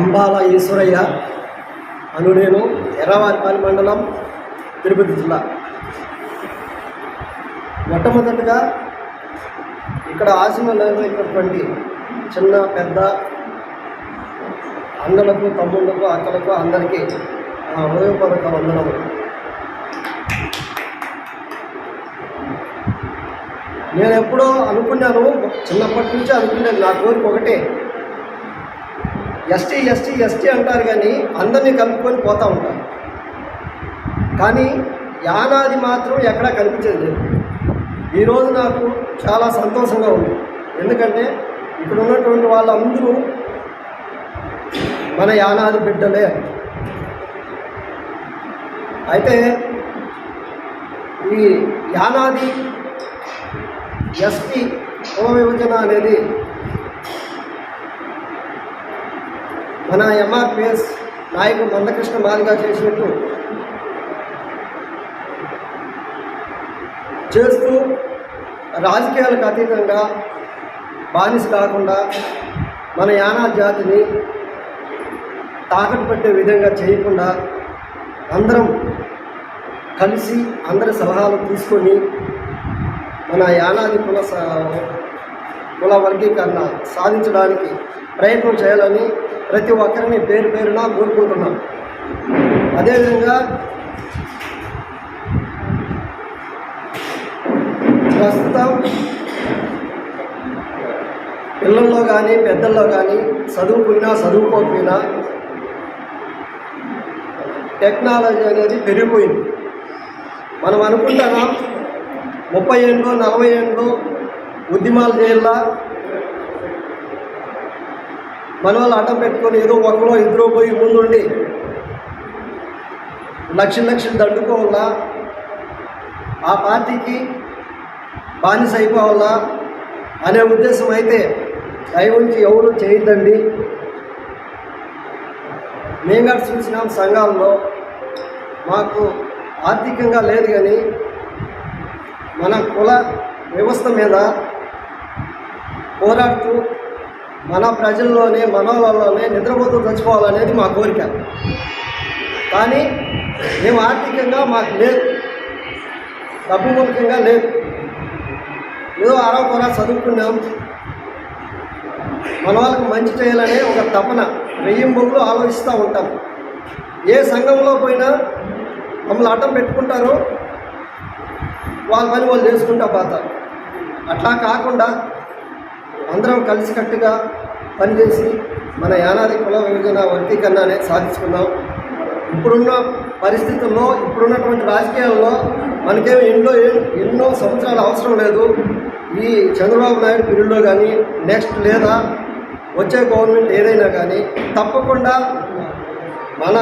అంబాల ఈశ్వరయ్య అను నేను ఎర్రవారిపాలి మండలం తిరుపతి జిల్లా. మొట్టమొదటిగా ఇక్కడ ఆశ్రమంలో ఉన్నటువంటి చిన్న పెద్ద అన్నలకు తమ్ముళ్ళకు అక్కలకు అందరికీ నా హృదయపూర్వక వందనము నేను ఎప్పుడో అనుకున్నాను చిన్నప్పటి నుంచి అనుకున్నాను నా కోరిక ఒకటే ఎస్టీ ఎస్టీ ఎస్టీ అంటారు కానీ అందరినీ కలుపుకొని పోతూ ఉంటారు కానీ యానాది మాత్రం ఎక్కడా కనిపించేది లేదు. ఈరోజు నాకు చాలా సంతోషంగా ఉంది. ఎందుకంటే ఇక్కడ ఉన్నటువంటి వాళ్ళందరూ మన యానాది బిడ్డలే. అయితే ఈ యానాది ఎస్టీ కుల విభజన అనేది మన ఎంఆర్పిఎస్ నాయకుడు మందకృష్ణ మాదిగా చేసినట్టు చేస్తూ రాజకీయాలకు అతీతంగా బానిస కాకుండా మన యానా జాతిని తాకట్టు పెట్టే విధంగా చేయకుండా అందరం కలిసి అందరి సలహాలు తీసుకొని మన యానాది కుల కుల వర్గీకరణ సాధించడానికి ప్రయత్నం చేయాలని ప్రతి ఒక్కరిని పేరు పేరున కోరుకుంటున్నాం. అదేవిధంగా ప్రస్తుతం పిల్లల్లో కానీ పెద్దల్లో కానీ చదువుకున్నా చదువుకోకపోయినా టెక్నాలజీ అనేది పెరిగిపోయింది. మనం అనుకుంటున్నాం ముప్పై ఏళ్ళు నలభై ఏళ్ళు ఉద్యమాలు చేయాలా? మన వాళ్ళు అడ్డం పెట్టుకొని ఏదో ఒకరో ఇద్దరు పోయి ముందుండి లక్షలు లక్షలు దండుకోవాలా? ఆ పార్టీకి బానిస అయిపోవాలా? అనే ఉద్దేశం అయితే దయవుంచి ఎవరు చేయొద్దండి. మేము కూడా చూసినాం సంఘాల్లో. మాకు ఆర్థికంగా లేదు కానీ మన కుల వ్యవస్థ మీద పోరాడుతూ మన ప్రజల్లోనే మనలోనే నిద్రపోతూ చచ్చిపోవాలనేది మా కోరిక. కానీ మేము ఆర్థికంగా మాకు లేదు. డబ్బు మూలకంగా లేదు. ఏదో అరవ కొర చదువుకున్నాం. మన వాళ్ళకి మంచి చేయాలనే ఒక తపన. వెయ్యింబొగులు ఆలోచిస్తూ ఉంటాం. ఏ సంఘంలో పోయినా మమ్మల్ని అడ్డం పెట్టుకుంటారో వాళ్ళ పని వాళ్ళు చేసుకుంటా పోతారు. అట్లా కాకుండా అందరం కలిసికట్టుగా పనిచేసి మన యానాది కుల విభజన వర్గీకరణ అనేది సాధించుకుందాం ఇప్పుడున్న పరిస్థితుల్లో ఇప్పుడున్నటువంటి రాజకీయాల్లో మనకేమి ఎన్నో ఎన్నో సంవత్సరాలు అవసరం లేదు. ఈ చంద్రబాబు నాయుడు పీరియడ్లో కానీ నెక్స్ట్ లేదా వచ్చే గవర్నమెంట్ ఏదైనా కానీ తప్పకుండా మన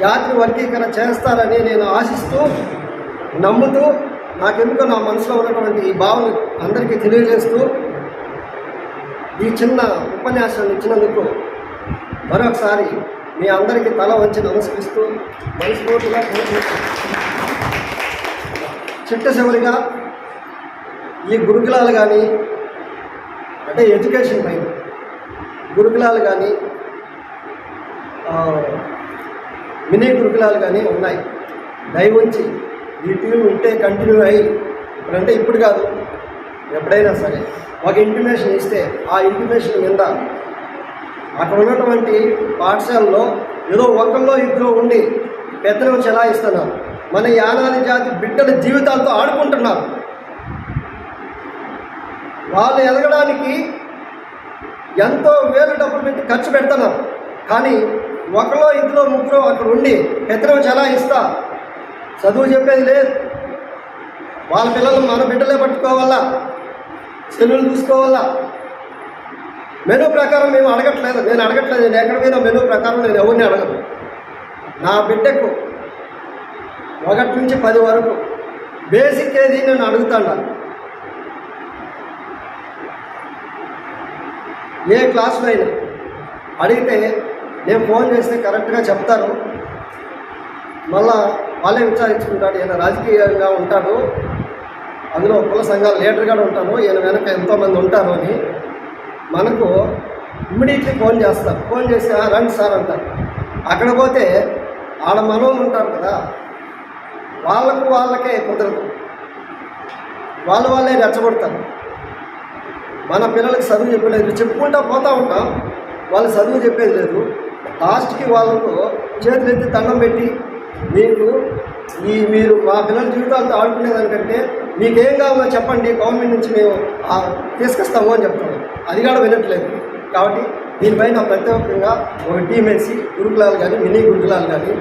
జాతిని వర్గీకరణ చేస్తారని నేను ఆశిస్తూ నమ్ముతూ నాకెందుకో నా మనసులో ఉన్నటువంటి ఈ భావన అందరికీ తెలియజేస్తూ ఈ చిన్న ఉపన్యాసం ఇచ్చినందుకు మరొకసారి మీ అందరికీ తల వంచి నమస్కరిస్తూ మనస్ఫూర్తిగా కోరుకుంటున్నాను. చిట్ట చివరిగా ఈ గురుకులాలు కానీ అంటే ఎడ్యుకేషన్ పైన గురుకులాలు కానీ మినీ గురుకులాలు కానీ ఉన్నాయి దయవుంచి ఈ టీం ఉంటే కంటిన్యూ అయ్యి అంటే ఇప్పుడు కాదు ఎప్పుడైనా సరే ఒక ఇంటిమేషన్ ఇస్తే ఆ ఇంటిమేషన్ మీద అక్కడ ఉన్నటువంటి పాఠశాలలో ఏదో ఒకరిలో ఇద్దరు ఉండి పెద్దలను చెలాయిస్తున్నారు మన యానాది జాతి బిడ్డల జీవితాలతో ఆడుకుంటున్నారు. వాళ్ళు ఎదగడానికి ఎంతో వేలు డబ్బులు పెట్టి ఖర్చు పెడుతున్నారు. కానీ ఒకలో ఇద్దరు ముగ్గురు అక్కడ ఉండి పెద్దనం చాలా ఇస్తా? చదువు చెప్పేది లేదు. వాళ్ళ పిల్లలు మన బిడ్డలే పట్టుకోవాలా? సెలవులు చూసుకోవాలా? మెనూ ప్రకారం మేము అడగట్లేదు. నేను అడగట్లేదు. నేను ఎక్కడ మీద మెనూ ప్రకారం నేను ఎవరిని అడగను. నా బిడ్డకు ఒకటి నుంచి పది వరకు బేసిక్ ఏది నేను అడుగుతాను ఏ క్లాసులో అయినా అడిగితే నేను ఫోన్ చేస్తే కరెక్ట్గా చెప్తారు. మళ్ళా వాళ్ళే విచారించుకుంటాడు. ఈయన రాజకీయంగా ఉంటాడు. అందులో కుల సంఘాల లీడర్గా ఉంటాను ఈయన వెనక ఎంతోమంది ఉంటారు అని మనకు ఇమ్మీడియట్లీ ఫోన్ చేస్తారు. ఫోన్ చేసి రండి సార్ అంటారు. అక్కడ పోతే ఆడ మనోళ్ళు ఉంటారు కదా వాళ్ళకు వాళ్ళకే కుదరదు. వాళ్ళు వాళ్ళే రెచ్చగొడతారు. మన పిల్లలకి చదువు చెప్పలేదు. చెప్పుకుంటా పోతూ ఉంటాం. వాళ్ళు చదువు చెప్పేది లేదు. లాస్ట్కి వాళ్ళకు చేతులు ఎత్తి దండం పెట్టి మీకు ఈ మీరు మా పిల్లల జీవితాలతో ఆడుకునేదానికంటే మీకేం కావాలో చెప్పండి గవర్నమెంట్ నుంచి మేము తీసుకొస్తాము అని చెప్తాము. అది కూడా వినట్లేదు. కాబట్టి దీనిపైన ప్రత్యేకంగా ఒక టీం వేసి గురుకులాలు కానీ మినీ గురుకులాలు కానీ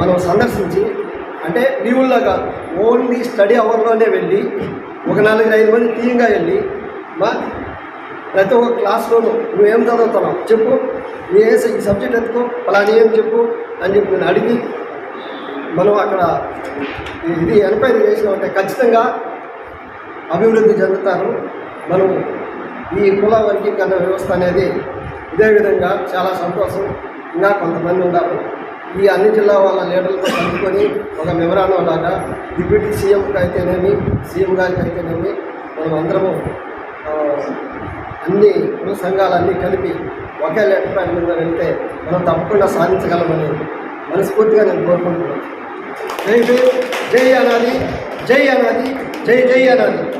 మనం సందర్శించి అంటే లీవుల్లో కాదు ఓన్లీ స్టడీ అవర్లోనే వెళ్ళి ఒక నాలుగు ఐదు మంది టీంగా వెళ్ళి మా ప్రతి ఒక్క క్లాస్లోనూ నువ్వేం చదువుతున్నావు చెప్పు ఏ ఈ సబ్జెక్ట్ ఎత్తుకో అలానే ఏం చెప్పు అని చెప్పి నేను అడిగి మనం అక్కడ ఇది ఎంక్వైరీ చేసినామంటే ఖచ్చితంగా అభివృద్ధి చెందుతారు. మనం ఈ కుల వర్గీకరణ వ్యవస్థ అనేది ఇదే విధంగా చాలా సంతోషం. ఇంకా కొంతమంది ఉన్నారు. ఈ అన్ని జిల్లా వాళ్ళ లీడర్లతో కలుపుకొని ఒక మెమరాండం లాగా డిప్యూటీ సీఎంకి అయితేనేమి సీఎం గారికి అయితేనేమి మనం అందరము అన్ని కుల సంఘాలన్నీ కలిపి ఒకే లెటర్ ప్యాడ్ మీద వెళ్తే మనం తప్పకుండా సాధించగలమని మనస్ఫూర్తిగా నేను కోరుకుంటున్నాను. జై జై జై అనాది జై అనాది జై జై అనాది.